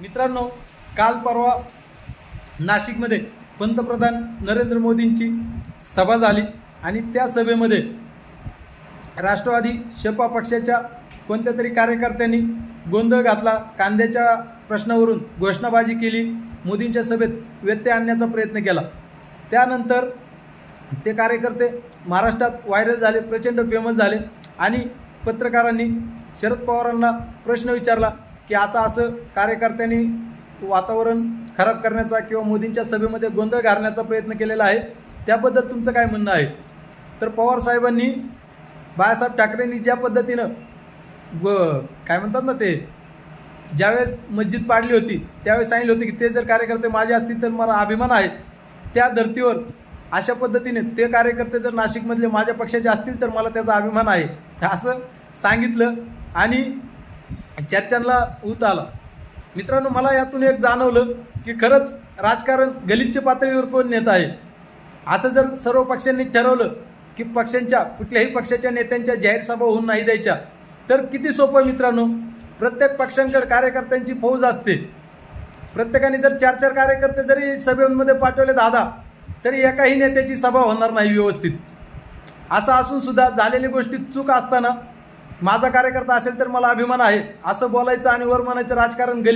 मित्रांनो काल परवा नाशिकमध्ये पंतप्रधान नरेंद्र मोदींची सभा झाली आणि त्या सभेमध्ये राष्ट्रवादी शपा पक्षाच्या कोणत्या तरी कार्यकर्त्यांनी गोंधळ घातला कांद्याच्या प्रश्नावरून घोषणाबाजी केली मोदींच्या सभेत व्यत्यय आणण्याचा प्रयत्न केला. त्यानंतर ते कार्यकर्ते महाराष्ट्रात व्हायरल झाले प्रचंड फेमस झाले आणि पत्रकारांनी शरद पवारांना प्रश्न विचारला की असं असं कार्यकर्त्यांनी वातावरण खराब करण्याचा किंवा मोदींच्या सभेमध्ये गोंधळ घालण्याचा प्रयत्न केलेला आहे. त्याबद्दल तुमचं काय म्हणणं आहे? तर पवार साहेबांनी बाळासाहेब ठाकरेंनी ज्या पद्धतीनं ग काय म्हणतात ना ते ज्यावेळेस मस्जिद पाडली होती त्यावेळेस सांगितलं होतं की ते जर कार्यकर्ते माझे असतील तर मला अभिमान आहे. त्या धर्तीवर अशा पद्धतीने ते कार्यकर्ते जर नाशिकमधले माझ्या पक्षाचे असतील तर मला त्याचा अभिमान आहे. असं सांगितलं आणि चर्चांना ऊत आला. मित्रांनो मला यातून एक जाणवलं की खरंच राजकारण गलिच्छ पातळीवर पण नेत आहे? असं जर सर्व पक्षांनी ठरवलं की पक्षांच्या कुठल्याही पक्षाच्या नेत्यांच्या जाहीर सभा होऊन नाही द्यायच्या तर किती सोपं मित्रांनो? प्रत्येक पक्षांकडे कार्यकर्त्यांची फौज असते. प्रत्येकाने जर चार चार कार्यकर्ते जरी सभेमध्ये पाठवले दादा तरी एकाही नेत्याची सभा होणार नाही व्यवस्थित. असं असून सुद्धा झालेली गोष्टी चूक असताना माझा कार्यकर्ता असेल तर मला अभिमान आहे. असं बोलायचं आणि वर म्हणायचं राजकारण गली